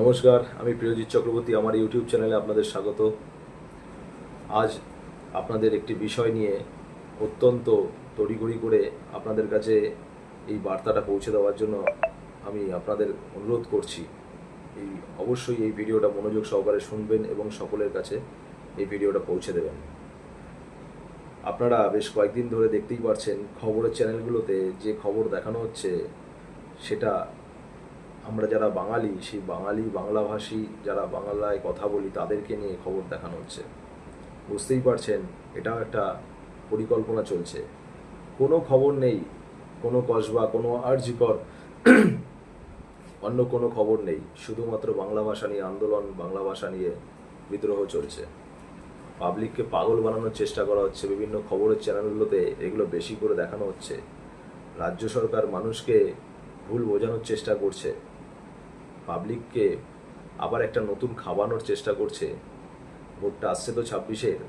নমস্কার, আমি প্রিয়জিৎ চক্রবর্তী, আমার ইউটিউব চ্যানেলে আপনাদের স্বাগত। আজ আপনাদের একটি বিষয় নিয়ে অত্যন্ত তড়িঘড়ি করে আপনাদের কাছে এই বার্তাটা পৌঁছে দেওয়ার জন্য আমি আপনাদের অনুরোধ করছি। এই অবশ্যই এই ভিডিওটা মনোযোগ সহকারে শুনবেন এবং সকলের কাছে এই ভিডিওটা পৌঁছে দেবেন। আপনারা বেশ কয়েকদিন ধরে দেখতেই পারছেন, খবরের চ্যানেলগুলোতে যে খবর দেখানো হচ্ছে, সেটা আমরা যারা বাঙালি, সেই বাঙালি বাংলাভাষী যারা বাংলায় কথা বলি, তাদেরকে নিয়ে খবর দেখানো হচ্ছে। বুঝতেই পারছেন, এটাও একটা পরিকল্পনা চলছে। কোনো খবর নেই, কোনো কসবা, কোনো আর্জিকর অন্য কোনো খবর নেই। শুধুমাত্র বাংলা ভাষা নিয়ে আন্দোলন, বাংলা ভাষা নিয়ে বিদ্রোহ চলছে। পাবলিককে পাগল বানানোর চেষ্টা করা হচ্ছে, বিভিন্ন খবরের চ্যানেলগুলোতে এগুলো বেশি করে দেখানো হচ্ছে। রাজ্য সরকার মানুষকে ভুল বোঝানোর চেষ্টা করছে। পাবলিককে আবার একটা নতুন খাওয়ানোর চেষ্টা করছে। ভোটটা আসছে তো ছাব্বিশের,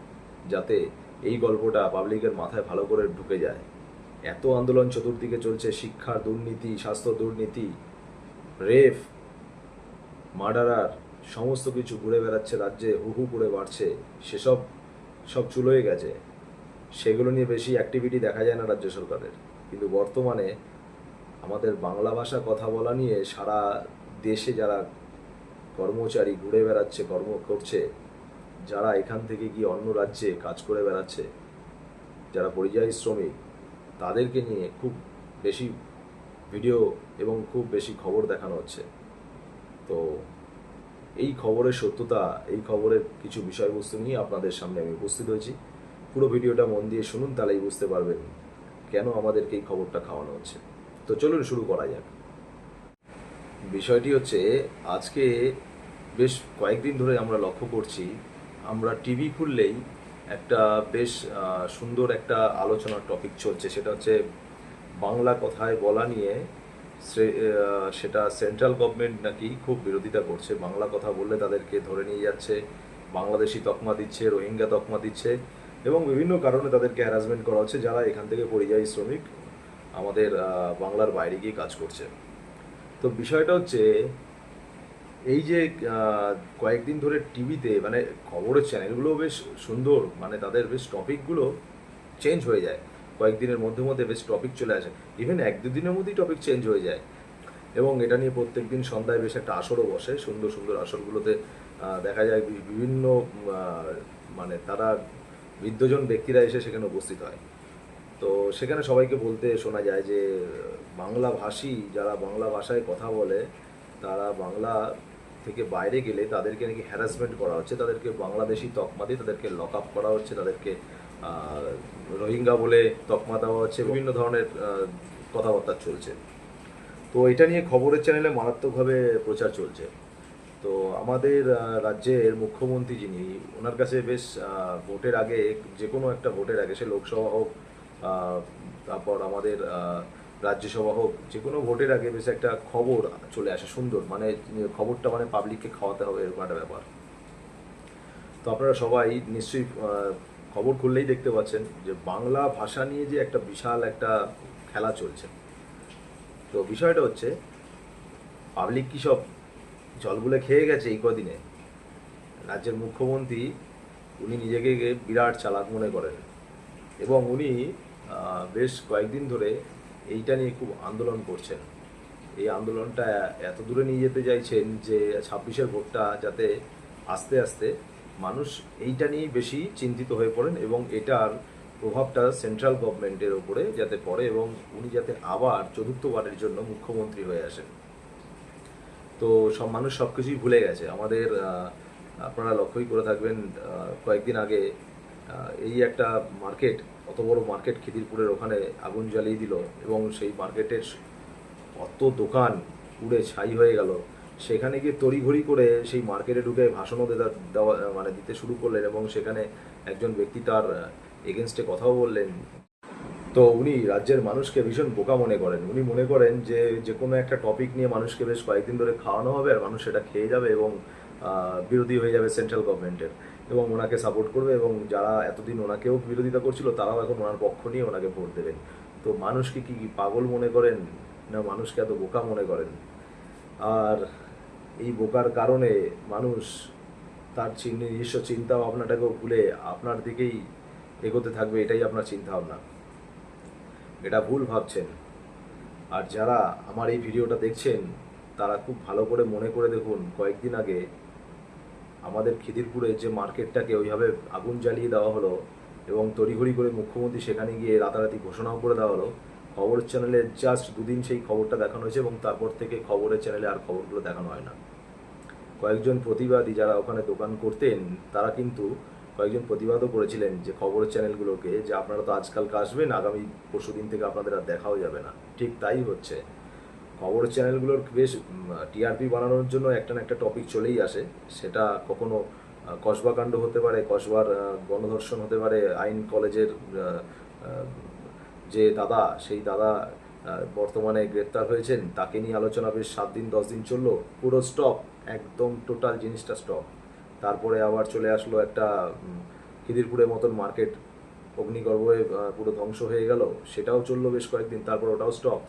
যাতে এই গল্পটা পাবলিকের মাথায় ভালো করে ঢুকে যায়। এত আন্দোলন চতুর্দিকে চলছে শিক্ষার দুর্নীতি, স্বাস্থ্য দুর্নীতি রেফ মার্ডারার সমস্ত কিছু ঘুরে বেড়াচ্ছে, রাজ্যে হু হু করে বাড়ছে, সেসব সব চুলোয় গেছে। সেগুলো নিয়ে বেশি অ্যাক্টিভিটি দেখা যায় না রাজ্য সরকারের। কিন্তু বর্তমানে আমাদের বাংলা ভাষা কথা বলা নিয়ে সারা দেশে যারা কর্মচারী ঘুরে বেড়াচ্ছে, কর্ম করছে, যারা এখান থেকে গিয়ে অন্য রাজ্যে কাজ করে বেড়াচ্ছে, যারা পরিযায়ী শ্রমিক, তাদেরকে নিয়ে খুব বেশি ভিডিও এবং খুব বেশি খবর দেখানো হচ্ছে। তো এই খবরের সত্যতা, এই খবরের কিছু বিষয়বস্তু নিয়ে আপনাদের সামনে আমি উপস্থিত হয়েছি। পুরো ভিডিওটা মন দিয়ে শুনুন, তাহলেই বুঝতে পারবেন কেন আমাদেরকে এই খবরটা খাওয়ানো হচ্ছে। তো চলুন শুরু করা যাক। বিষয়টি হচ্ছে আজকে বেশ কয়েকদিন ধরে আমরা লক্ষ্য করছি, আমরা টিভি খুললেই একটা বেশ সুন্দর একটা আলোচনার টপিক চলছে। সেটা হচ্ছে বাংলা কথায় বলা নিয়ে সেটা সেন্ট্রাল গভর্নমেন্ট নাকি খুব বিরোধিতা করছে। বাংলা কথা বললে তাদেরকে ধরে নিয়ে যাচ্ছে, বাংলাদেশি তকমা দিচ্ছে, রোহিঙ্গা তকমা দিচ্ছে এবং বিভিন্ন কারণে তাদেরকে হ্যারাসমেন্ট করা হচ্ছে, যারা এখান থেকে পরিযায়ী শ্রমিক আমাদের বাংলার বাইরে গিয়ে কাজ করছে। তো বিষয়টা হচ্ছে, এই যে কয়েকদিন ধরে টিভিতে মানে খবরের চ্যানেলগুলো বেশ সুন্দর মানে তাদের বেশ টপিকগুলো চেঞ্জ হয়ে যায়। কয়েকদিনের মধ্যে মধ্যে বেশ টপিক চলে আসে। ইভেন এক দুদিনের মধ্যেই টপিক চেঞ্জ হয়ে যায়। এবং এটা নিয়ে প্রত্যেকদিন সন্ধ্যায় বেশ একটা আসরও বসে। সুন্দর সুন্দর আসরগুলোতে দেখা যায় বিভিন্ন মানে তারা বৃদ্ধজন ব্যক্তিরা এসে সেখানে উপস্থিত হয়। তো সেখানে সবাইকে বলতে শোনা যায় যে বাংলা ভাষী যারা বাংলা ভাষায় কথা বলে, তারা বাংলা থেকে বাইরে গেলে তাদেরকে নাকি হ্যারাসমেন্ট করা হচ্ছে, তাদেরকে বাংলাদেশি তকমা দিয়ে তাদেরকে লক আপ করা হচ্ছে, তাদেরকে রোহিঙ্গা বলে তকমা দেওয়া হচ্ছে, বিভিন্ন ধরনের কথাবার্তা চলছে। তো এটা নিয়ে খবরের চ্যানেলে মারাত্মকভাবে প্রচার চলছে। তো আমাদের রাজ্যের মুখ্যমন্ত্রী যিনি, ওনার কাছে বেশ ভোটের আগে, যে কোনো একটা ভোটের আগে সে লোকসভা হোক তারপর আমাদের রাজ্যসভা হোক, যে কোনো ভোটের আগে বেশ একটা খবর চলে আসে, সুন্দর। মানে খবরটা মানে পাবলিককে খাওয়াতে হবে, এরকম একটা ব্যাপার। তো আপনারা সবাই নিশ্চয়ই খবর খুললেই দেখতে পাচ্ছেন যে বাংলা ভাষা নিয়ে যে একটা বিশাল একটা খেলা চলছে। তো বিষয়টা হচ্ছে পাবলিক কি সব জলগুলো খেয়ে গেছে এই কদিনে? রাজ্যের মুখ্যমন্ত্রী, উনি নিজেকে বিরাট চালাক মনে করেন। এবং উনি বেশ কয়েকদিন ধরে এইটা নিয়ে খুব আন্দোলন করছেন। এই আন্দোলনটা এত দূরে নিয়ে যেতে চাইছেন যে ছাব্বিশের ভোটটা যাতে আস্তে আস্তে মানুষ এইটা নিয়েই বেশি চিন্তিত হয়ে পড়েন এবং এটার প্রভাবটা সেন্ট্রাল গভর্নমেন্টের ওপরে যাতে পড়ে এবং উনি যাতে আবার চতুর্থবারের জন্য মুখ্যমন্ত্রী হয়ে আসেন। তো সব মানুষ সব কিছুই ভুলে গেছে। আমাদের আপনারা লক্ষ্যই করে থাকবেন কয়েকদিন আগে এই একটা মার্কেট অত বড় মার্কেট খিদিরপুরের ওখানে আগুন জ্বালিয়ে দিল এবং সেই মার্কেটের কত দোকান পুড়ে ছাই হয়ে গেল। সেখানে গিয়ে তড়িঘড়ি করে সেই মার্কেটে ঢুকে ভাষণও দেওয়া মানে দিতে শুরু করলেন এবং সেখানে একজন ব্যক্তি তার এগেনস্টে কথাও বললেন। তো উনি রাজ্যের মানুষকে ভীষণ বোকা মনে করেন। উনি মনে করেন যে যে কোনো একটা টপিক নিয়ে মানুষকে বেশ কয়েকদিন ধরে খাওয়ানো হবে আর মানুষ সেটা খেয়ে যাবে এবং বিরোধী হয়ে যাবে সেন্ট্রাল গভর্নমেন্টের এবং ওনাকে সাপোর্ট করবে এবং যারা এতদিন ওনাকেও বিরোধিতা করছিল, তারাও এখন ওনার পক্ষ নিয়ে ওনাকে ভোট দেবেন। তো মানুষকে কি কি পাগল মনে করেন? না মানুষকে এত বোকা মনে করেন? আর এই বোকার কারণে মানুষ তার নিজস্ব চিন্তা ভাবনাটাকেও ভুলে আপনার দিকেই এগোতে থাকবে, এটাই আপনার চিন্তা ভাবনা। এটা ভুল ভাবছেন। আর যারা আমার এই ভিডিওটা দেখছেন, তারা খুব ভালো করে মনে করে দেখুন, কয়েকদিন আগে আমাদের খিদিরপুরে যে মার্কেটটাকে ওইভাবে আগুন জ্বালিয়ে দেওয়া হলো এবং তড়িঘড়ি করে মুখ্যমন্ত্রী সেখানে গিয়ে রাতারাতি ঘোষণাও করে দেওয়া হলো, খবরের চ্যানেলে জাস্ট দুদিন সেই খবরটা দেখানো হয়েছে এবং তারপর থেকে খবরের চ্যানেলে আর খবরগুলো দেখানো হয় না। কয়েকজন প্রতিবাদী যারা ওখানে দোকান করতেন, তারা কিন্তু কয়েকজন প্রতিবাদও করেছিলেন যে খবরের চ্যানেলগুলোকে যে আপনারা তো আজকালকে আসবেন, আগামী পরশু দিন থেকে আপনাদের আর দেখাও যাবে না। ঠিক তাই হচ্ছে। খবরের চ্যানেলগুলোর বেশ টিআরপি বানানোর জন্য একটা না একটা টপিক চলেই আসে। সেটা কখনো কসবাকাণ্ড হতে পারে, কসবার গণধর্ষণ হতে পারে, আইন কলেজের যে দাদা, সেই দাদা বর্তমানে গ্রেপ্তার হয়েছেন, তাকে নিয়ে আলোচনা বেশ সাত দিন, দশ দিন চলল। পুরো স্টপ একদম টোটাল জিনিসটা স্টপ তারপরে আবার চলে আসলো একটা খিদিরপুরের মতন মার্কেট অগ্নিগর্ভে পুরো ধ্বংস হয়ে গেল। সেটাও চলল বেশ কয়েকদিন, তারপর ওটাও স্টপ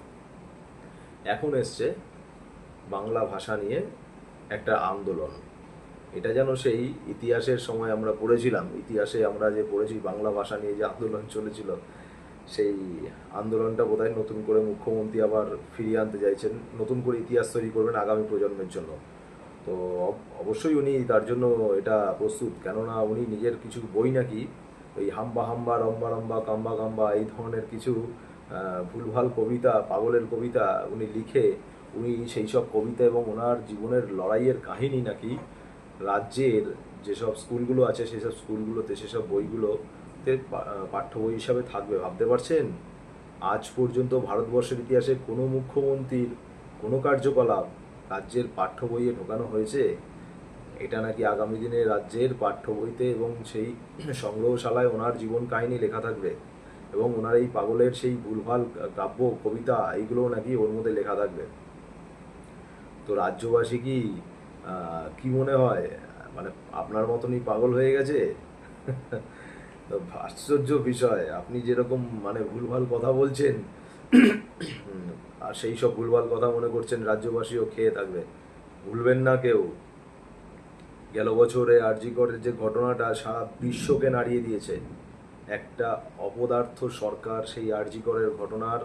এখন এসছে বাংলা ভাষা নিয়ে একটা আন্দোলন। এটা যেন সেই ইতিহাসের সময় আমরা পড়েছিলাম, ইতিহাসে আমরা যে পড়েছি, বাংলা ভাষা নিয়ে যে আন্দোলন চলেছিল, সেই আন্দোলনটা বোধহয় নতুন করে মুখ্যমন্ত্রী আবার ফিরিয়ে আনতে চাইছেন, নতুন করে ইতিহাস তৈরি করবেন আগামী প্রজন্মের জন্য। তো অবশ্যই উনি তার জন্য এটা প্রস্তুত, কেননা উনি নিজের কিছু বই নাকি, ওই হাম্বা হাম্বা, রম্বা রম্বা, কাম্বা কাম্বা, এই ধরনের কিছু ভুলভাল কবিতা, পাগলের কবিতা উনি লিখে, উনি সেই সব কবিতা এবং ওনার জীবনের লড়াইয়ের কাহিনী নাকি রাজ্যের যেসব স্কুলগুলো আছে, সেসব স্কুলগুলোতে, সেসব বইগুলোতে পাঠ্য বই হিসাবে থাকবে, ভাবতে পারছেন? আজ পর্যন্ত ভারতবর্ষের ইতিহাসে কোনো মুখ্যমন্ত্রীর কোনো কার্যকলাপ রাজ্যের পাঠ্য বইয়ে ঢোকানো হয়েছে? এটা নাকি আগামী দিনে রাজ্যের পাঠ্য বইতে এবং সেই সংগ্রহশালায় ওনার জীবন কাহিনী লেখা থাকবে? এবং ওনার এই পাগলের সেই ভুলভাল কাব্য, কবিতা, এইগুলো নাকি ওর মধ্যে লেখা থাকবে। তো রাজ্যবাসী কি কি মনে হয়? মানে আপনার মতনই পাগল হয়ে গেছে? আশ্চর্য বিষয়, আপনি যেরকম মানে ভুলভাল কথা বলছেন, আর সেই সব ভুলভাল কথা মনে করছেন রাজ্যবাসীও, খেয়ে থাকবে। ভুলবেন না কেউ। গেল বছরে আরজিকরের যে ঘটনাটা সারা বিশ্বকে নাড়িয়ে দিয়েছে। একটা অপদার্থ সরকার সেই আরজিকরের ঘটনার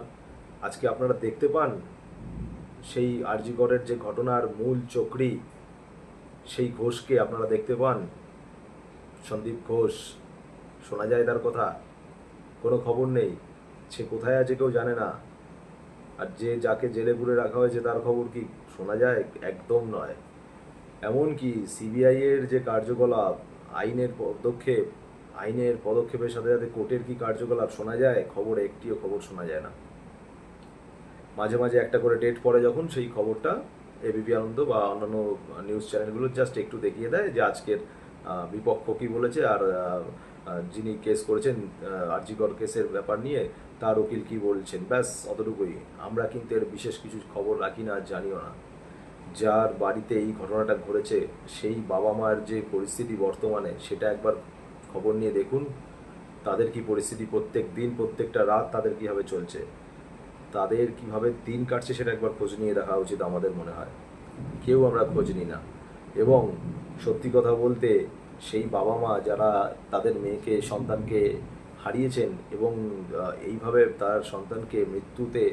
আজকে আপনারা দেখতে পান? সেই আরজিকরের যে ঘটনার মূল চক্রী, সেই ঘোষকে আপনারা দেখতে পান? সন্দীপ ঘোষ, শোনা যায় তার কথা। কোনো খবর নেই। সে কোথায় আছে কেউ জানে না। আর যে যাকে জেলে পুরে রাখা হয়েছে তার খবর কি শোনা যায়? একদম নয়। এমনকি সিবিআই এর যে কার্যকলাপ, আইনের পদক্ষেপ আইনের পদক্ষেপের সাথে সাথে কোর্টের কি কার্যকলাপ শোনা যায়? খবর একটিও খবর শোনা যায় না। মাঝে মাঝে একটা করে ডেট পড়ে যখন সেই খবরটা এবিপি আনন্দ বা অন্যান্য নিউজ চ্যানেলগুলো জাস্ট একটু দেখিয়ে দেয় যে আজকের বিপক্ষ কি বলেছে আর যিনি কেস করেছেন আরজিকর কেসের ব্যাপার নিয়ে তার উকিল কি বলছেন? ব্যাস, অতটুকুই। আমরা কিন্তু এর বিশেষ কিছু খবর রাখি না, জানিও না। যার বাড়িতে এই ঘটনাটা ঘটেছে, সেই বাবা মার যে পরিস্থিতি বর্তমানে, সেটা একবার খবর নিয়ে দেখুন, তাদের কি পরিস্থিতি প্রত্যেক দিন, প্রত্যেকটা রাত তাদের কীভাবে চলছে, তাদের কীভাবে দিন কাটছে সেটা একবার খোঁজ নিয়ে দেখা উচিত আমাদের মনে হয়। কেউ আমরা খোঁজ নিই না। এবং সত্যি কথা বলতে, সেই বাবা মা যারা তাদের মেয়েকে, সন্তানকে হারিয়েছেন এবং এইভাবে তার সন্তানকে মৃত্যুতে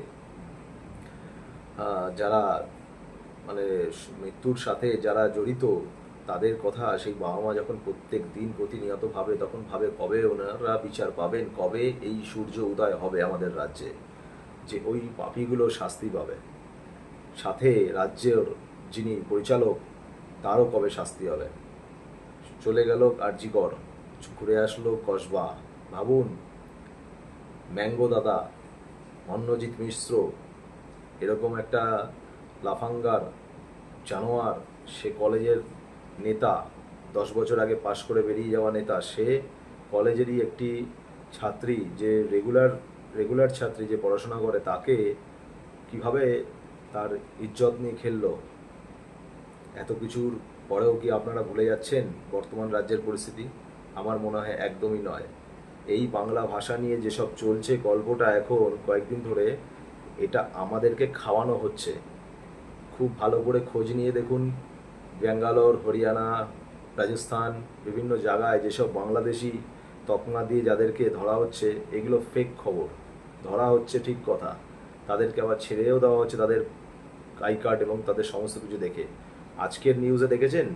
যারা মানে মৃত্যুর সাথে যারা জড়িত তাদের কথা, সেই বাবা মা যখন প্রত্যেক দিন প্রতিনিয়ত ভাবে, তখন ভাবে কবে ওনারা বিচার পাবেন, কবে এই সূর্য উদয় হবে আমাদের রাজ্যে, যে ওই পাপিগুলো শাস্তি পাবে। সাথে রাজ্যের যিনি পরিচালক, তারও কবে শাস্তি হবে। চলে গেল কার্যিকর, ঘুরে আসলো কসবা। ভাবুন, ম্যাঙ্গো দাদা, অন্নজিৎ মিশ্র, এরকম একটা লাফাঙ্গার জানোয়ার, সে কলেজের নেতা, দশ বছর আগে পাশ করে বেরিয়ে যাওয়া নেতা, সে কলেজেরই একটি ছাত্রী, যে রেগুলার রেগুলার ছাত্রী যে পড়াশোনা করে, তাকে কীভাবে তার ইজ্জত নিয়ে খেললো? এত কিছুর পরেও কি আপনারা ভুলে যাচ্ছেন বর্তমান রাজ্যের পরিস্থিতি? আমার মনে হয় একদমই নয়। এই বাংলা ভাষা নিয়ে যেসব চলছে গল্পটা এখন, কয়েকদিন ধরে এটা আমাদেরকে খাওয়ানো হচ্ছে। খুব ভালো করে খোঁজ নিয়ে দেখুন। ব্যাঙ্গালোর, হরিয়ানা, রাজস্থান, বিভিন্ন জায়গায় যেসব বাংলাদেশি তকমা দিয়ে যাদেরকে ধরা হচ্ছে, এগুলো ফেক খবর। ধরা হচ্ছে ঠিক কথা। তাদেরকে আবার ছেড়েও দেওয়া হচ্ছে তাদের আই কার্ড এবং তাদের সমস্ত কিছু দেখে। আজকের নিউজে দেখেছেন?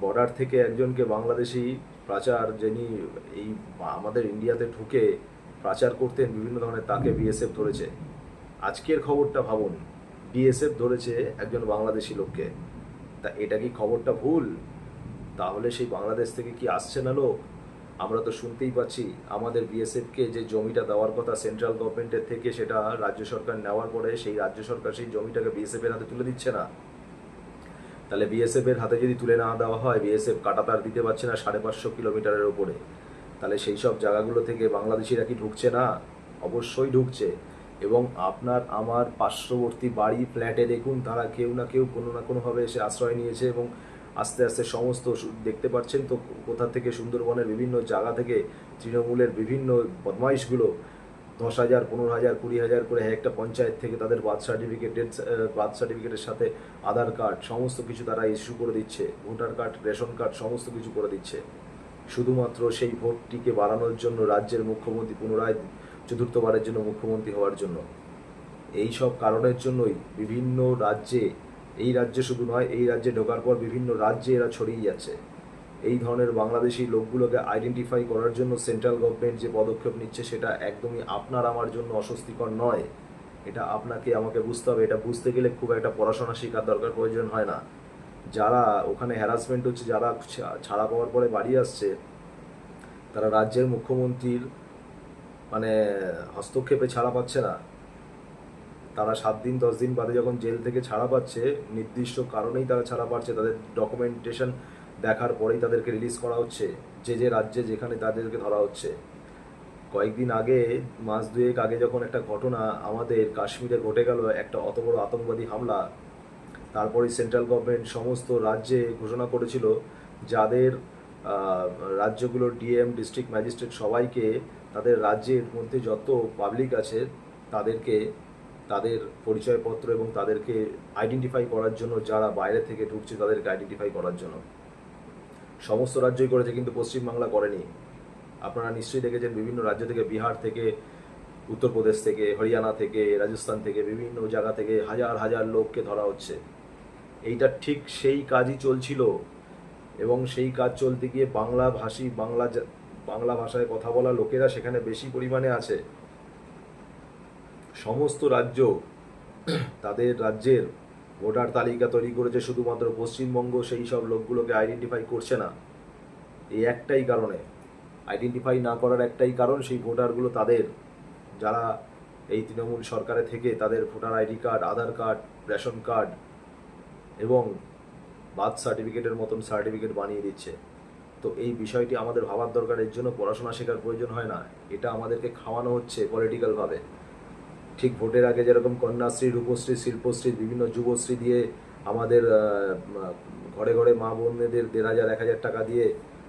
বর্ডার থেকে একজনকে বাংলাদেশি পাচার যিনি এই আমাদের ইন্ডিয়াতে ঢুকে পাচার করতেন বিভিন্ন ধরনের, তাকে বিএসএফ ধরেছে। আজকের খবরটা ভাবুন। বিএসএফ ধরেছে একজন বাংলাদেশি লোককে। তা এটা কি খবরটা ভুল? তাহলে সেই বাংলাদেশ থেকে কি আসছে না লোক? আমরা তো শুনতেই পাচ্ছি, আমাদের বিএসএফকে যে জমিটা দেওয়ার কথা সেন্ট্রাল গভর্নমেন্টের থেকে সেটা রাজ্য সরকার নেওয়ার পরে সেই রাজ্য সরকার সেই জমিটাকে বিএসএফ এর হাতে তুলে দিচ্ছে না। তাহলে বিএসএফের হাতে যদি তুলে না দেওয়া হয়, বিএসএফ কাটাতার দিতে পারছে না সাড়ে পাঁচশো কিলোমিটারের ওপরে তাহলে সেই সব জায়গাগুলো থেকে বাংলাদেশিরা কি ঢুকছে না? অবশ্যই ঢুকছে। এবং আপনার আমার পার্শ্ববর্তী বাড়ি ফ্ল্যাটে দেখুন, তারা কেউ না কেউ কোনো না কোনোভাবে এসে আশ্রয় নিয়েছে এবং আস্তে আস্তে সমস্ত দেখতে পাচ্ছেন তো কোথা থেকে সুন্দরবনের বিভিন্ন জায়গা থেকে তৃণমূলের বিভিন্ন বদমাইশগুলো দশ হাজার, পনেরো হাজার, কুড়ি হাজার করে একটা পঞ্চায়েত থেকে তাদের বার্থ সার্টিফিকেট বার্থ সার্টিফিকেটের সাথে আধার কার্ড সমস্ত কিছু তারা ইস্যু করে দিচ্ছে ভোটার কার্ড রেশন কার্ড সমস্ত কিছু করে দিচ্ছে। শুধুমাত্র সেই ভোটটিকে বাড়ানোর জন্য রাজ্যের মুখ্যমন্ত্রী পুনরায় চতুর্থবারের জন্য, মুখ্যমন্ত্রী হওয়ার জন্য। এই সব কারণের জন্যই বিভিন্ন রাজ্যে, এই রাজ্যে শুধু নয়, এই রাজ্যে ঢোকার পর বিভিন্ন রাজ্যে এরা ছড়িয়ে যাচ্ছে। এই ধরনের বাংলাদেশি লোকগুলোকে আইডেন্টিফাই করার জন্য সেন্ট্রাল গভর্নমেন্ট যে পদক্ষেপ নিচ্ছে, সেটা একদমই আপনার আমার জন্য অস্বস্তিকর নয়। এটা আপনাকে, আমাকে বুঝতে হবে। এটা বুঝতে গেলে খুব একটা পড়াশোনা শেখার দরকার প্রয়োজন হয় না। যারা ওখানে হ্যারাসমেন্ট হচ্ছে, যারা ছাড়া পাওয়ার পরে বাড়ি আসছে, তারা রাজ্যের মুখ্যমন্ত্রীর মানে হস্তক্ষেপে ছাড়া পাচ্ছে না। তারা সাত দিন, দশ দিন বাদে যখন জেল থেকে ছাড়া পাচ্ছে, নির্দিষ্ট কারণেই তারা ছাড়া পাচ্ছে, তাদের ডকুমেন্টেশন দেখার পরেই তাদেরকে রিলিজ করা হচ্ছে, যে যে রাজ্যে যেখানে তাদেরকে ধরা হচ্ছে। কয়েকদিন আগে, মাস দুয়েক আগে যখন একটা ঘটনা আমাদের কাশ্মীরে ঘটে গেল, একটা অত বড় আতঙ্কবাদী হামলা, তারপরে সেন্ট্রাল গভর্নমেন্ট সমস্ত রাজ্যে ঘোষণা করেছিল, যাদের রাজ্যগুলোর ডিএম ডিস্ট্রিক্ট ম্যাজিস্ট্রেট সবাইকে তাদের রাজ্যের মধ্যে যত পাবলিক আছে, তাদেরকে তাদের পরিচয়পত্র এবং তাদেরকে আইডেন্টিফাই করার জন্য, যারা বাইরে থেকে ঢুকছে, তাদেরকে আইডেন্টিফাই করার জন্য। সমস্ত রাজ্যই করেছে, কিন্তু পশ্চিমবাংলা করেনি। আপনারা নিশ্চয়ই দেখেছেন, বিভিন্ন রাজ্য থেকে বিহার থেকে, উত্তরপ্রদেশ থেকে, হরিয়ানা থেকে, রাজস্থান থেকে, বিভিন্ন জায়গা থেকে হাজার হাজার লোককে ধরা হচ্ছে। এইটা ঠিক সেই কাজই চলছিল। এবং সেই কাজ চলতে গিয়ে বাংলা ভাষী বাংলা বাংলা ভাষায় কথা বলা লোকেরা সেখানে বেশি পরিমাণে আছে। সমস্ত রাজ্য তাদের রাজ্যের ভোটার তালিকা তৈরি করেছে, শুধুমাত্র পশ্চিমবঙ্গ সেই সব লোকগুলোকে আইডেন্টিফাই করছে না। এই একটাই কারণে। আইডেন্টিফাই না করার একটাই কারণ সেই ভোটারগুলো তাদের, যারা এই তৃণমূল সরকারে থেকে তাদের voter ID card, Aadhaar card, ration card এবং বার্থ সার্টিফিকেটের মতন সার্টিফিকেট বানিয়ে দিচ্ছে। তো এই বিষয়টি আমাদের ভাবার দরকার এর জন্য পড়াশোনা শেখার প্রয়োজন হয় না। এটা আমাদেরকে খাওয়ানো হচ্ছে পলিটিক্যালভাবে ঠিক ভোটের আগে যেরকম কন্যাশ্রী, রূপশ্রী, শিল্পশ্রী, বিভিন্ন যুবশ্রী দিয়ে আমাদের ঘরে ঘরে মা বোনদের দেড় হাজার, এক হাজার টাকা দিয়ে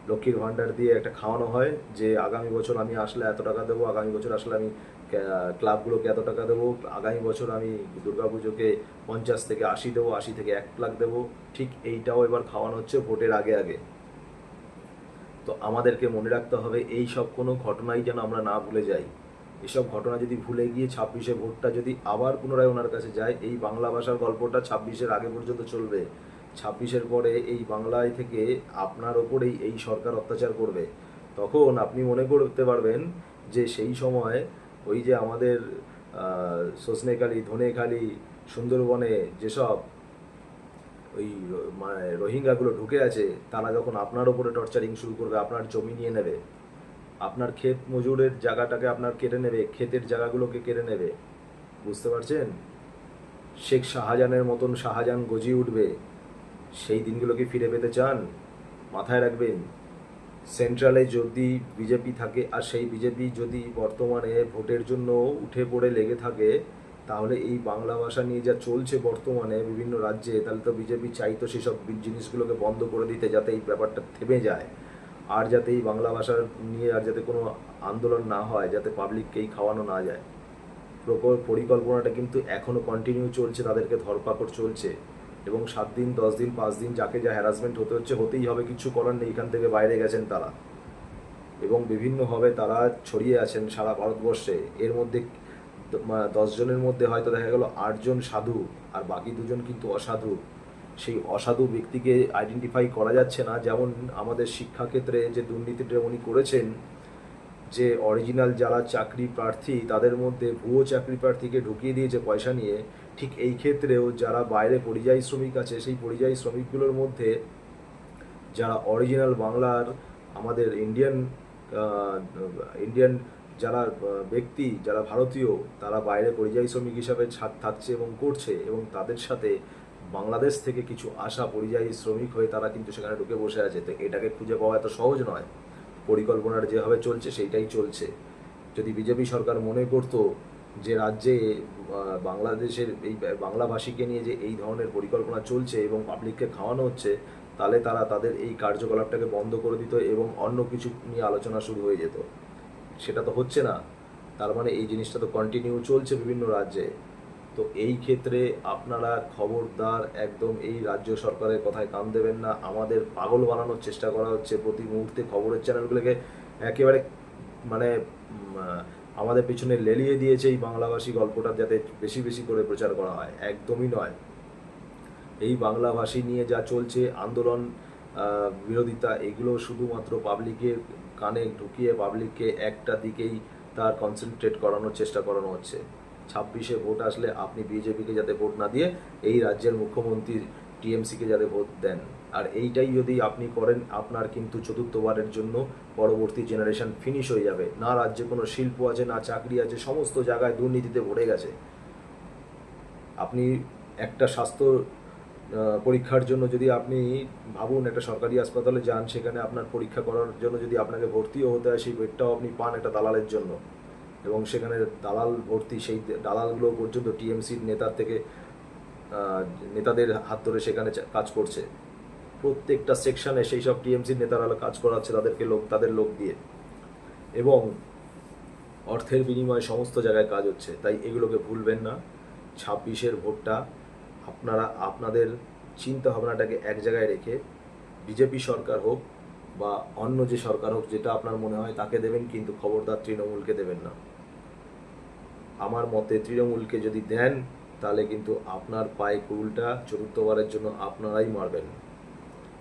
লক্ষ্মীর ভাণ্ডার দিয়ে একটা খাওয়ানো হয় যে আগামী বছর আমি আসলে এত টাকা দেবো, আগামী বছর আসলে আমি ক্লাবগুলোকে এত টাকা দেবো, আগামী বছর আমি দুর্গাপুজোকে পঞ্চাশ থেকে আশি দেবো, আশি থেকে এক লাখ দেবো। ঠিক এইটাও এবার খাওয়ানো হচ্ছে ভোটের আগে আগে। তো আমাদেরকে মনে রাখতে হবে, এই সব কোনো ঘটনাই যেন আমরা না ভুলে যাই। এসব ঘটনা যদি ভুলে গিয়ে ছাব্বিশে ভোটটা যদি আবার পুনরায় ওনার কাছে যায়, এই বাংলা ভাষার গল্পটা ছাব্বিশের আগে পর্যন্ত চলবে। ছাব্বিশের পরে এই বাংলায় থেকে আপনার ওপরেই এই সরকার অত্যাচার করবে। তখন আপনি মনে করতে পারবেন যে সেই সময় ওই যে আমাদের সজনেখালি ধনেখালি, সুন্দরবনে যেসব ওই মানে রোহিঙ্গাগুলো ঢুকে আছে, তারা যখন আপনার ওপরে টর্চারিং শুরু করবে, আপনার জমি নিয়ে নেবে, আপনার ক্ষেত মজুরের জায়গাটাকে আপনার কেটে নেবে, ক্ষেতের জায়গাগুলোকে কেড়ে নেবে, বুঝতে পারছেন? শেখ শাহজাহানের মতন শাহজাহান গজিয়ে উঠবে, সেই দিনগুলো কি ফিরে পেতে চান, মাথায় রাখবেন। সেন্ট্রালে যদি বিজেপি থাকে, আর সেই বিজেপি যদি বর্তমানে ভোটের জন্য উঠে পড়ে লেগে থাকে তাহলে এই বাংলা ভাষা নিয়ে যা চলছে বর্তমানে বিভিন্ন রাজ্যে, তাহলে তো বিজেপি চাইতো সেসব জিনিসগুলোকে বন্ধ করে দিতে যাতে এই ব্যাপারটা থেমে যায়। আর যাতে এই বাংলা ভাষা নিয়ে আর যাতে কোনো আন্দোলন না হয়, যাতে পাবলিককেই খাওয়ানো না যায়। প্রকল্প পরিকল্পনাটা কিন্তু এখনও কন্টিনিউ চলছে, তাদেরকে ধরপাকড় চলছে। এবং সাত দিন, দশ দিন, পাঁচ দিন যাকে যা হ্যারাসমেন্ট হতে হচ্ছে, হতেই হবে, কিছু করার নেই, এখান থেকে বাইরে গেছেন তারা। এবং বিভিন্নভাবে তারা ছড়িয়ে আছেন সারা ভারতবর্ষে। এর মধ্যে দশজনের মধ্যে হয়তো দেখা গেল আটজন সাধু আর বাকি দুজন কিন্তু অসাধু। সেই অসাধু ব্যক্তিকে আইডেন্টিফাই করা যাচ্ছে না। যেমন আমাদের শিক্ষাক্ষেত্রে যে দুর্নীতিটা উনি করেছেন, যে অরিজিনাল যারা চাকরি প্রার্থী, তাদের মধ্যে ভুয়ো চাকরি প্রার্থীকে ঢুকিয়ে দিয়েছে পয়সা নিয়ে। ঠিক এই ক্ষেত্রেও যারা বাইরে পরিযায়ী শ্রমিক আছে, সেই পরিযায়ী শ্রমিকগুলোর মধ্যে যারা অরিজিনাল বাংলার আমাদের ইন্ডিয়ান ইন্ডিয়ান যারা ব্যক্তি, যারা ভারতীয়, তারা বাইরে পরিযায়ী শ্রমিক হিসাবে থাকছে এবং করছে এবং তাদের সাথে বাংলাদেশ থেকে কিছু আসা পরিযায়ী শ্রমিক হয়ে তারা কিন্তু সেখানে ঢুকে বসে আছে। তো এটাকে খুঁজে পাওয়া এত সহজ নয়। পরিকল্পনার যেভাবে চলছে সেইটাই চলছে। যদি বিজেপি সরকার মনে করতো যে রাজ্যে বাংলাদেশের এই বাংলাভাষীকে নিয়ে যে এই ধরনের পরিকল্পনা চলছে এবং পাবলিককে খাওয়ানো হচ্ছে, তাহলে তারা তাদের এই কার্যকলাপটাকে বন্ধ করে দিত এবং অন্য কিছু নিয়ে আলোচনা শুরু হয়ে যেত। সেটা তো হচ্ছে না। তার মানে এই জিনিসটা তো কন্টিনিউ চলছে বিভিন্ন রাজ্যে। তো এই ক্ষেত্রে আপনারা খবরদার একদম এই রাজ্য সরকারের কথায় কান দেবেন না। আমাদের পাগল বানানোর চেষ্টা করা হচ্ছে প্রতি মুহূর্তে খবরের চ্যানেলগুলোকে একেবারে মানে আমাদের পিছনে লেলিয়ে দিয়েছে এই বাংলাভাষী গল্পটা যাতে বেশি বেশি করে প্রচার করা হয়। একদমই নয়। এই বাংলাভাষী নিয়ে যা চলছে, আন্দোলন বিরোধিতা, এগুলো শুধুমাত্র পাবলিকের কানে ঢুকিয়ে পাবলিককে একটা দিকেই তার কনসেন্ট্রেট করানোর চেষ্টা করানো হচ্ছে। ছাব্বিশে ভোট আসলে আপনি বিজেপিকে যাতে ভোট না দিয়ে এই রাজ্যের মুখ্যমন্ত্রী টিএমসিকে যাতে ভোট দেন। আর এইটাই যদি আপনি করেন, আপনার কিন্তু চতুর্থবারের জন্য পরবর্তী জেনারেশন ফিনিশ হয়ে যাবে। না রাজ্যে কোনো শিল্প আছে, না চাকরি আছে, সমস্ত জায়গায় দুর্নীতিতে ভরে গেছে। আপনি একটা স্বাস্থ্য পরীক্ষার জন্য যদি আপনি ভাবুন একটা সরকারি হাসপাতালে যান, সেখানে আপনার পরীক্ষা করার জন্য যদি আপনাকে ভর্তিও হতে হয়, সেই বেডটাও আপনি পান একটা দালালের জন্য। এবং সেখানে দালাল ভর্তি, সেই দালালগুলো পর্যন্ত টিএমসির নেতার থেকে নেতাদের হাত ধরে সেখানে কাজ করছে। প্রত্যেকটা সেকশনে সেই সব টিএমসির নেতারা কাজ করাচ্ছে তাদেরকে লোক, তাদের লোক দিয়ে। এবং অর্থের বিনিময়ে সমস্ত জায়গায় কাজ হচ্ছে। তাই এগুলোকে ভুলবেন না। ছাব্বিশের ভোটটা আপনারা, আপনাদের চিন্তা ভাবনাটাকে এক জায়গায় রেখে বিজেপি সরকার হোক বা অন্য যে সরকার হোক, যেটা আপনার মনে হয় তাকে দেবেন কিন্তু খবরদার তৃণমূলকে দেবেন না। আমার মতে তৃণমূলকে যদি দেন, তাহলে কিন্তু আপনার পায়ে কুলটা চতুর্থবারের জন্য আপনারাই মারবেন।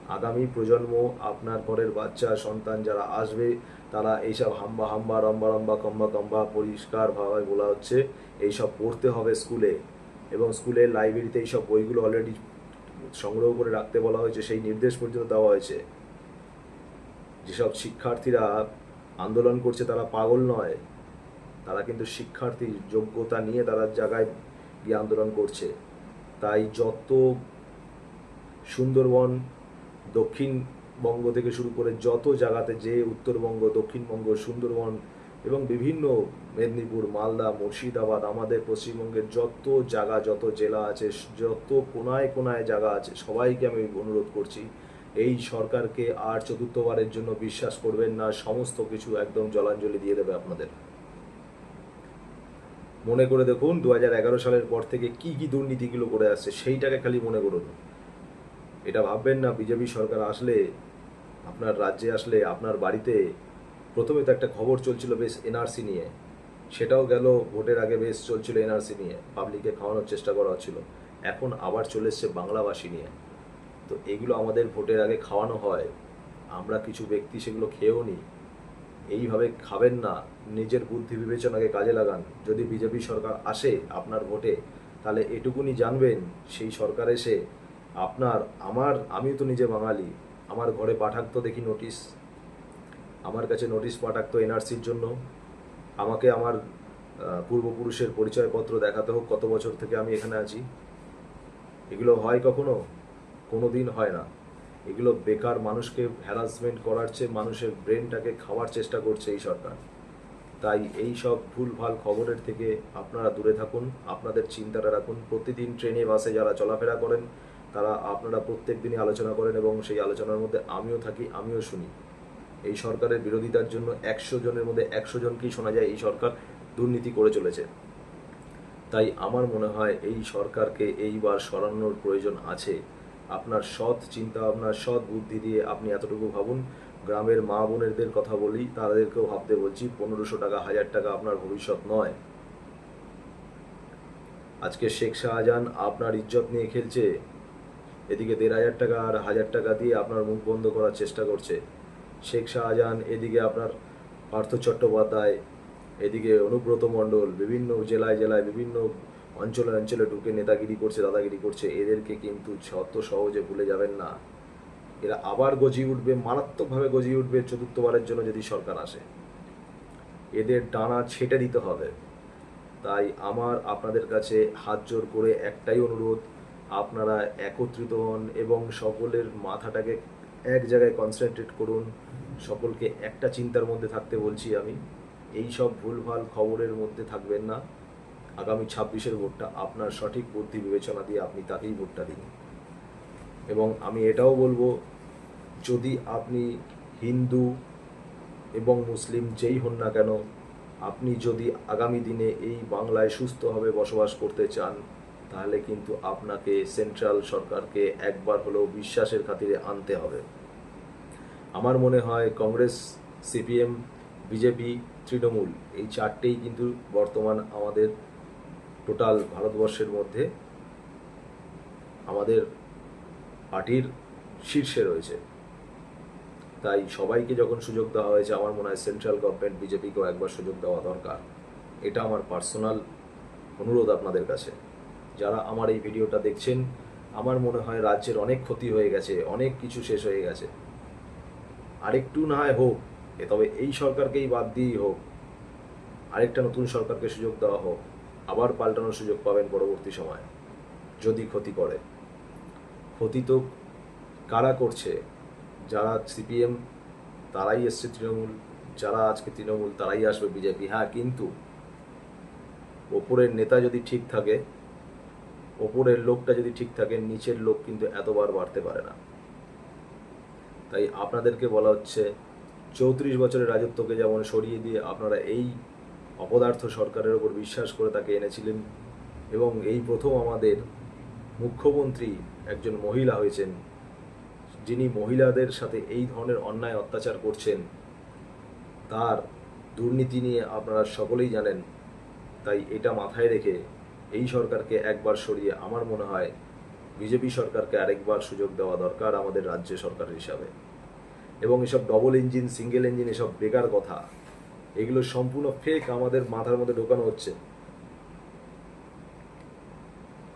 আগামী প্রজন্ম, আপনার ঘরের বাচ্চা, সন্তান যারা আসবে, তারা এইসব হাম্বা হাম্বা, রম্বা রম্বা, কম্বা কম্বা, পরিষ্কারভাবে বলা হচ্ছে, এইসব পড়তে হবে স্কুলে। এবং স্কুলের লাইব্রেরিতে এইসব বইগুলো অলরেডি সংগ্রহ করে রাখতে বলা হয়েছে, সেই নির্দেশ পর্যন্ত দেওয়া হয়েছে। যেসব শিক্ষার্থীরা আন্দোলন করছে তারা পাগল নয়। তারা কিন্তু শিক্ষার্থী যোগ্যতা নিয়ে তারা জায়গায় গিয়ে আন্দোলন করছে। তাই যত সুন্দরবন দক্ষিণবঙ্গ থেকে শুরু করে যত জায়গাতে যে উত্তরবঙ্গ, দক্ষিণবঙ্গ, সুন্দরবন এবং বিভিন্ন মেদিনীপুর, মালদা, মুর্শিদাবাদ, আমাদের পশ্চিমবঙ্গের যত জায়গা, যত জেলা আছে, যত কোনায় কোনায় জায়গা আছে, সবাইকে আমি অনুরোধ করছি, এই সরকারকে আর চতুর্থবারের জন্য বিশ্বাস করবেন না, সমস্ত কিছু একদম জলাঞ্জলি দিয়ে দেবে আপনাদের। মনে করে দেখুন দু হাজার এগারো সালের পর থেকে কি কি দুর্নীতিগুলো করে আসছে, সেইটাকে খালি মনে করুন। এটা ভাববেন না, বিজেপি সরকার আসলে আপনার রাজ্যে আসলে আপনার বাড়িতে প্রথমে তো একটা খবর চলছিল বেশ এনআরসি নিয়ে। সেটাও গেল, ভোটের আগে বেশ চলছিল এনআরসি নিয়ে। পাবলিককে খাওয়ানোর চেষ্টা করা হচ্ছিল। এখন আবার চলে এসছে বাংলাভাষী নিয়ে। তো এগুলো আমাদের ভোটের আগে খাওয়ানো হয়। আমরা কিছু ব্যক্তি সেগুলো খেয়েও নিই এইভাবে খাবেন না। নিজের বুদ্ধি বিবেচনাকে কাজে লাগান। যদি বিজেপি সরকার আসে আপনার ভোটে, তাহলে এটুকুনি জানবেন, সেই সরকার এসে আপনার, আমার, আমিও তো নিজে বাঙালি। আমার ঘরে পাঠাক তো দেখি নোটিশ। আমার কাছে নোটিশ পাঠাকতো এনআরসির জন্য। আমাকে আমার পূর্বপুরুষের পরিচয়পত্র দেখাতে হোক, কত বছর থেকে আমি এখানে আছি। এগুলো হয় কখনো? কোনো দিন হয় না। এগুলো বেকার মানুষকে হ্যারাসমেন্ট করার চেয়ে মানুষের ব্রেনটাকে খাওয়ার চেষ্টা করছে এই সরকার। তাই এই সব ভুলভাল খবরের থেকে আপনারা দূরে থাকুন, আপনাদের চিন্তাটা রাখুন। প্রতিদিন ট্রেনে, বাসে যারা চলাফেরা করেন, তারা আপনারা প্রত্যেক দিনই আলোচনা করেন এবং সেই আলোচনার মধ্যে আমিও থাকি, আমিও শুনি। এই সরকারের বিরোধিতার জন্য একশো জনের মধ্যে একশো জনকেই শোনা যায় এই সরকার দুর্নীতি করে চলেছে। তাই আমার মনে হয় এই সরকারকে এইবার সরানোর প্রয়োজন আছে। আপনার সৎ চিন্তা ভাবনা সৎ বুদ্ধি দিয়ে আপনি এতটুকু ভাবুন। গ্রামের মা বোনেরদের কথা বলি, তাদেরকেও ভাবতে বলছি, পনেরোশো টাকা, হাজার টাকা আপনার ভবিষ্যৎ নয়। আজকে শেখ শাহজাহান আপনার ইজ্জত নিয়ে খেলছে। এদিকে দেড় হাজার টাকা আর হাজার টাকা দিয়ে আপনার মুখ বন্ধ করার চেষ্টা করছে। শেখ শাহজাহান, এদিকে আপনার পার্থ চট্টোপাধ্যায়, এদিকে অনুব্রত মণ্ডল, বিভিন্ন জেলায় জেলায় বিভিন্ন অঞ্চলে অঞ্চলে ঢুকে নেতাগিরি করছে, দাদাগিরি করছে, এদেরকে কিন্তু অত সহজে ভুলে যাবেন না। এরা আবার গজিয়ে উঠবে, মারাত্মকভাবে গজিয়ে উঠবে চতুর্থবারের জন্য যদি সরকার আসে। এদের ডানা ছেটে দিতে হবে। তাই আমার, আপনাদের কাছে হাত জোর করে একটাই অনুরোধ, আপনারা একত্রিত হন এবং সকলের মাথাটাকে এক জায়গায় কনসেন্ট্রেট করুন। সকলকে একটা চিন্তার মধ্যে থাকতে বলছি আমি। এই সব ভুলভাল খবরের মধ্যে থাকবেন না। আগামী ছাব্বিশের ভোটটা আপনার সঠিক বুদ্ধি বিবেচনা দিয়ে আপনি তাকেই ভোটটা দিন। এবং আমি এটাও বলব, যদি আপনি হিন্দু এবং মুসলিম যেই হন না কেন, আপনি যদি আগামী দিনে এই বাংলায় সুস্থভাবে বসবাস করতে চান তাহলে কিন্তু আপনাকে সেন্ট্রাল সরকারকে একবার হলেও বিশ্বাসের খাতিরে আনতে হবে। আমার মনে হয় কংগ্রেস, সিপিএম, বিজেপি, তৃণমূল এই চারটেই কিন্তু বর্তমান আমাদের টোটাল ভারতবর্ষের মধ্যে আমাদের পার্টির শীর্ষে রয়েছে। তাই সবাইকে যখন সুযোগ দেওয়া হয়েছে, আমার মনে হয় সেন্ট্রাল গভর্নমেন্ট বিজেপিকেও একবার সুযোগ দেওয়া দরকার। এটা আমার পার্সোনাল অনুরোধ আপনাদের কাছে। যারা আমার এই ভিডিওটা দেখছেন, আমার মনে হয় রাজ্যের অনেক ক্ষতি হয়ে গেছে, অনেক কিছু শেষ হয়ে গেছে। আরেকটু না হয় হোক তবে এই সরকারকেই বাদ দিয়েই হোক, আরেকটা নতুন সরকারকে সুযোগ দেওয়া হোক, আবার পাল্টানোর সুযোগ পাবেন পরবর্তী সময়, যদি ক্ষতি করে। ক্ষতি তো কারা করছে? যারা সিপিএম, তারাই এসছে তৃণমূল, যারা আজকে তৃণমূল, তারাই আসবে বিজেপি। হ্যাঁ কিন্তু ওপরের নেতা যদি ঠিক থাকে ওপরের লোকটা যদি ঠিক থাকে, নিচের লোক কিন্তু এতবার বাড়তে পারে না। তাই আপনাদেরকে বলা হচ্ছে, চৌত্রিশ বছরের রাজত্বকে যেমন সরিয়ে দিয়ে আপনারা এই অপদার্থ সরকারের ওপর বিশ্বাস করে তাকে এনেছিলেন এবং এই প্রথম আমাদের মুখ্যমন্ত্রী একজন মহিলা হয়েছেন, যিনি মহিলাদের সাথে এই ধরনের অন্যায় অত্যাচার করছেন, তার দুর্নীতি নিয়ে আপনারা সকলেই জানেন, তাই এটা মাথায় রেখে এই সরকারকে একবার সরিয়ে আমার মনে হয় বিজেপি সরকারকে আরেকবার সুযোগ দেওয়া দরকার আমাদের রাজ্য সরকার হিসাবে। এবং এসব ডবল ইঞ্জিন সিঙ্গেল ইঞ্জিন এসব বেকার কথা, এগুলো সম্পূর্ণ ফেক আমাদের মাথার মধ্যে ঢোকানো হচ্ছে।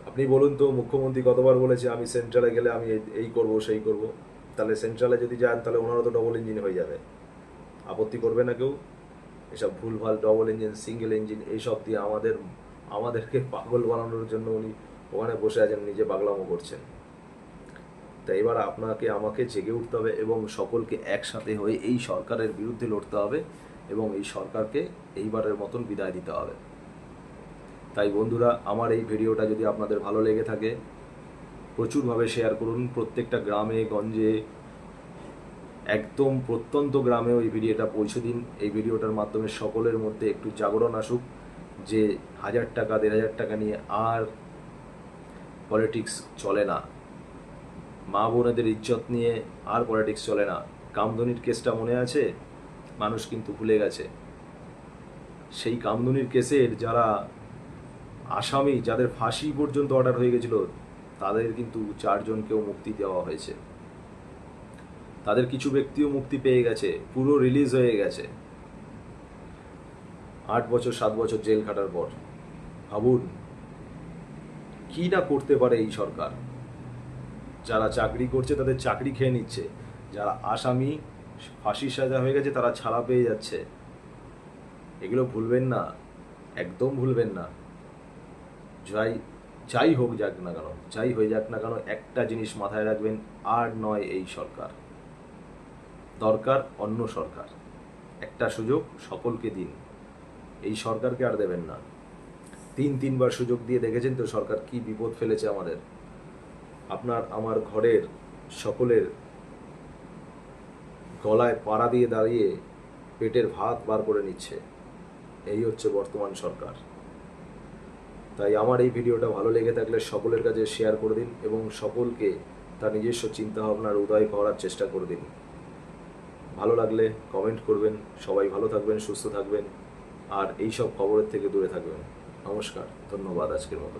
আপনি বলুন তো, মুখ্যমন্ত্রী কতবার বলেছে, আমি সেন্ট্রালে গেলে আমি এই- করব, সেই করব। তাহলে সেন্ট্রালে যদি যান, তাহলে ওনারও তো ডবল ইঞ্জিন হয়ে যাবে। আপত্তি করবে না কেউ। এসব ভুলভাল ডবল ইঞ্জিন সিঙ্গেল ইঞ্জিন এইসব দিয়ে আমাদের আমাদেরকে পাগল বানানোর জন্য উনি ওখানে বসে আছেন, নিজে পাগলামো করছেন। তাই এবার আপনাকে, আমাকে জেগে উঠতে হবে এবং সকলকে একসাথে হয়ে এই সরকারের বিরুদ্ধে লড়তে হবে এবং এই সরকারকে এইবারের মতন বিদায় দিতে হবে। তাই বন্ধুরা, আমার এই ভিডিওটা যদি আপনাদের ভালো লেগে থাকে, প্রচুরভাবে শেয়ার করুন। প্রত্যেকটা গ্রামে, গঞ্জে, একদম প্রত্যন্ত গ্রামেও এই ভিডিওটা পৌঁছে দিন। এই ভিডিওটার মাধ্যমে সকলের মধ্যে একটু জাগরণ আসুক। যে হাজার টাকা, দেড় হাজার টাকা নিয়ে আর পলিটিক্স চলে না। মা বোনেদের ইজ্জত নিয়ে আর পলিটিক্স চলে না। কামধনির কেসটা মনে আছে? মানুষ কিন্তু ভুলে গেছে। সেই কামদুনির কেসের যারা আসামি, যাদের ফাঁসি পর্যন্ত অর্ডার হয়ে গেছিল, তাদের কিন্তু চারজনকেও মুক্তি দেওয়া হয়েছে। তাদের কিছু ব্যক্তিও মুক্তি পেয়ে গেছে। পুরো রিলিজ হয়ে গেছে। আট বছর, সাত বছর জেল খাটার পর। ভাবুন, কি না করতে পারে এই সরকার? যারা চাকরি করছে তাদের চাকরি খেয়ে নিচ্ছে। যারা আসামি ফাঁসির সাজা হয়ে গেছে তারা ছাড়া পেয়ে যাচ্ছে। এগুলো ভুলবেন না, একদম ভুলবেন না। যাই যাই হোক যাক না কেন, যাই হয়ে যাক না কেন, একটা জিনিস মাথায় রাখবেন, আর নয় এই সরকার। দরকার অন্য সরকার। একটা সুযোগ সকলকে দিন। এই সরকারকে আর দেবেন না। তিন, তিনবার সুযোগ দিয়ে দেখেছেন তো সরকার কি বিপদ ফেলেছে আমাদের। আপনার, আমার ঘরের সকলের গলায় পাড়া দিয়ে দাঁড়িয়ে পেটের ভাত বার করে নিচ্ছে। এই হচ্ছে বর্তমান সরকার। তাই আমার এই ভিডিওটা ভালো লেগে থাকলে সকলের কাছে শেয়ার করে দিন এবং সকলকে তার নিজস্ব চিন্তাভাবনার উদয় করার চেষ্টা করে দিন। ভালো লাগলে কমেন্ট করবেন। সবাই ভালো থাকবেন, সুস্থ থাকবেন। আর এই সব খবরের থেকে দূরে থাকবেন নমস্কার ধন্যবাদ আজকের মতো